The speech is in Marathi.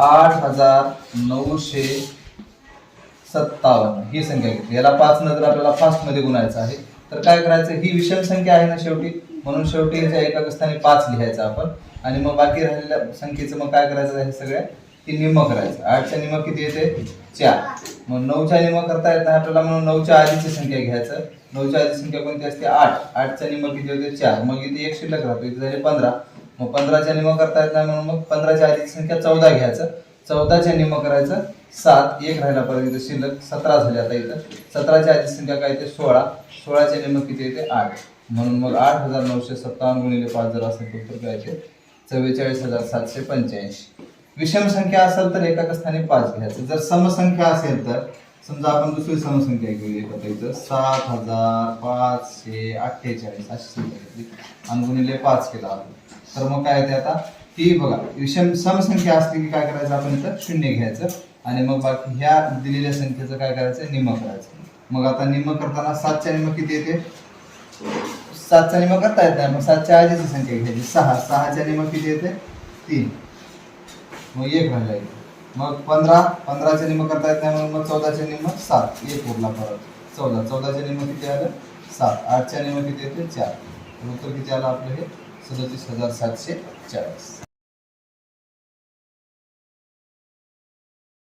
आठ हजार नऊशे सत्तावन्न. ही संख्या घेतली. याला पाच नंतर आपल्याला फास्टमध्ये गुणायचं आहे. तर काय करायचं? ही विषम संख्या आहे ना शेवटी. म्हणून शेवटी याच्या एका स्थानी पाच लिहायचं आपण. आणि मग बाकी राहिलेल्या संख्येचं मग काय करायचं आहे सगळ्या? ती निम करायचं. आठच्या निम किती येते? चार. मग नऊच्या निम करता येत नाही आपल्याला म्हणून नऊच्या आधीची संख्या घ्यायचं. नऊच्या आधीची संख्या कोणती असते? आठ. आठच्या निम किती होते? चार. मग इथे एक शिल्लक राहतो. इथे झाले पंधरा. मग पंधराच्या निम करता येत नाही म्हणून मग पंधराच्या आधीची संख्या चौदा घ्यायचं. चौदाच्या निम करायचं सात एक राहिला परत इथं शिल्लक सतरा झाली आता इथं. सतराच्या आधी संख्या काय येते? सोळा. सोळाच्या निम किती येते? आठ. म्हणून मग आठ हजार नऊशे सत्तावन्न गुणिले पाच जर असेल तर काय येते? चव्वेचाळीस हजार सातशे पंच्याऐंशी. विषम संख्या असेल तर एका स्थानी पाच घ्यायचं. जर समसंख्या असेल तर समजा आपण दुसरी समसंख्या घेऊया आता इथं सात हजार पाचशे अठ्ठेचाळीस अशी संख्या घेतली. आणि गुणिले पाच केला आपण. तर मग काय येते आता? ती बघा विषम समसंख्या असली की काय करायचं आपण इथं? शून्य घ्यायचं. आणि मग बाकी ह्या दिलेल्या संख्येचं काय करायचं? निम करायचं. मग आता निम करताना सातच्या निम किती येते? सातच्या निम करता येत नाही. मग सातच्या आधीची संख्या घ्यायची. सहा. सहाच्या निम किती येते? तीन. मग एक राहिला येईल मग पंधरा. पंधराच्या निम करता येत नाही म्हणून मग चौदाच्या निम सात. एक उरला परत. चौदा. चौदाच्या निम किती आलं? सात. आठच्या निम किती येते? चार. उत्तर किती आलं आपलं हे? सदतीस हजार सातशे चाळीस.